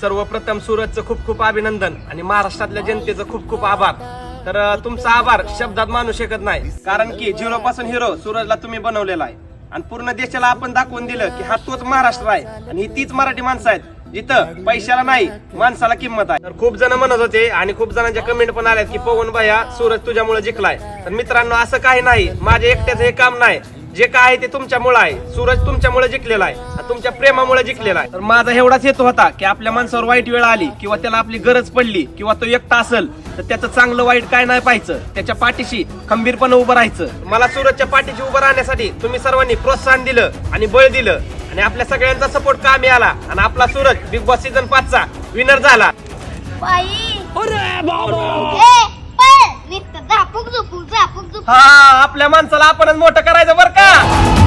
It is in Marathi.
सर्वप्रथम सूरजचं खूप खूप अभिनंदन आणि महाराष्ट्रातल्या जनतेचं खूप खूप आभार. तर तुमचा आभार शब्दात मानू शकत नाही कारण की झिरो पासून हिरो सूरजला तुम्ही बनवलेला आहे. आणि पूर्ण देशाला आपण दाखवून दिलं की हा तोच महाराष्ट्र आहे आणि ही तीच मराठी माणसं आहेत जिथं पैशाला नाही माणसाला किंमत आहे. तर खूप जण म्हणत होते आणि खूप जणांच्या कमेंट पण आल्यात की पवन भैया सूरज तुझ्यामुळे जिंकलाय. तर मित्रांनो असं काही नाही माझ्या एकट्याचं हे काम नाही. जे काय आहे ते तुमच्यामुळे आहे. सूरज तुमच्यामुळे जिंकलेला आहे. आणि तुमच्या प्रेमामुळे जिंकलेला आहे. तर माझा एवढाच हेतू होता की आपल्या माणसावर वाईट वेळ आली किंवा त्याला आपली गरज पडली किंवा तो एकटा असेल तर त्याचं चांगलं वाईट काय नाही पाहायचं. त्याच्या पाठीशी खंबीरपणे उभं राहायचं. मला सूरजच्या पाठीशी उभं राहण्यासाठी तुम्ही सर्वांनी प्रोत्साहन दिलं आणि बळ दिलं. आणि आपल्या सगळ्यांचा सपोर्ट कामी आला आणि आपला सूरज बिग बॉस सीझन पाचचा विनर झाला. हा आपल्या माणसाला आपणच मोठं करायचं बरं का?